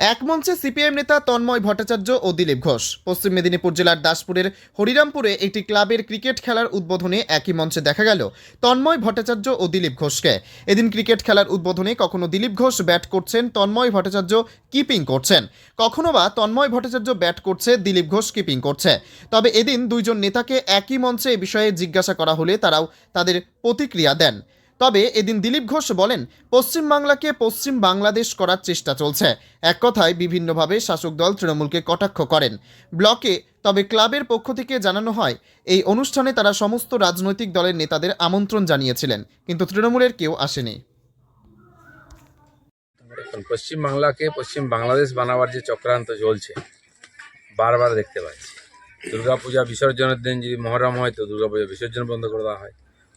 এক মঞ্চে সিপিএম নেতা তন্ময় ভট্টাচার্য ও দিলীপ ঘোষ। পশ্চিম মেদিনীপুর জেলার দাসপুরের হরিরামপুরে একটি ক্লাবের ক্রিকেট খেলার উদ্বোধনে একই মঞ্চে দেখা গেল তন্ময় ভট্টাচার্য ও দিলীপ ঘোষকে। এদিন ক্রিকেট খেলার উদ্বোধনে কখনো দিলীপ ঘোষ ব্যাট করছেন, তন্ময় ভট্টাচার্য কিপিং করছেন। কখনো বা তন্ময় ভট্টাচার্য ব্যাট করছে, দিলীপ ঘোষ কিপিং করছে। তবে এদিন দুইজন নেতাকে একই মঞ্চে এ বিষয়ে জিজ্ঞাসা করা হলে তারাও তাদের প্রতিক্রিয়া দেন। তবে এদিন দিলীপ ঘোষ বলেন, পশ্চিম বাংলাকে পশ্চিম বাংলাদেশ করার চেষ্টা চলছে। এক কথায় বিভিন্নভাবে শাসক দল তৃণমূলকে কটাক্ষ করেন। ব্লকে, তবে ক্লাবের পক্ষ থেকে জানানো হয়, এই অনুষ্ঠানে তারা সমস্ত রাজনৈতিক দলের নেতাদের আমন্ত্রণ জানিয়েছিলেন, কিন্তু তৃণমূলের কেউ আসেনি। পশ্চিম বাংলাকে পশ্চিম বাংলাদেশ বানাবার যে চক্রান্ত চলছে, বারবার দেখতে পাচ্ছি। দুর্গাপূজা বিসর্জনের দিন যদি মহরম হয়, তো দুর্গাপূজা বিসর্জন বন্ধ করে দেওয়া হয়।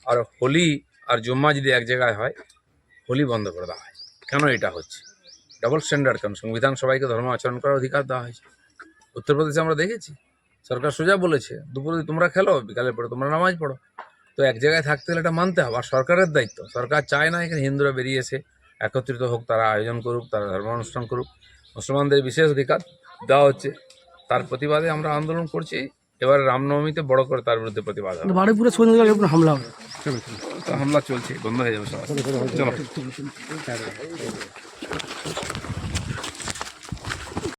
আর হোলি আর জুম্মা যদি এক জায়গায় হয় হোলি বন্ধ করে দেওয়া হয়। কেন এটা হচ্ছে? ডাবল স্ট্যান্ডার্ড কেন? সংবিধান সবাইকে ধর্ম আচরণ করার অধিকার দেওয়া হয়েছে। উত্তরপ্রদেশে আমরা দেখেছি সরকার সোজা বলেছে দুপুরে তোমরা খেলো বিকালে পড়ো তোমরা নামাজ পড়ো। তো এক জায়গায় থাকতে হলে এটা মানতে হবে আর সরকারের দায়িত্ব। সরকার চায় না এখানে হিন্দুরা বেরিয়ে এসে একত্রিত হোক তারা আয়োজন করুক তারা ধর্মানুষ্ঠান করুক। মুসলমানদের বিশেষ অধিকার দেওয়া হচ্ছে। তার প্রতিবাদে আমরা আন্দোলন করছি। এবার রামনবমীতে বড় করে তার বিরুদ্ধে প্রতিবাদ হবে। বারুইপুরে হামলা হবে। হামলা চলছে বন্ধ হয়ে যাবে সবাই চলো।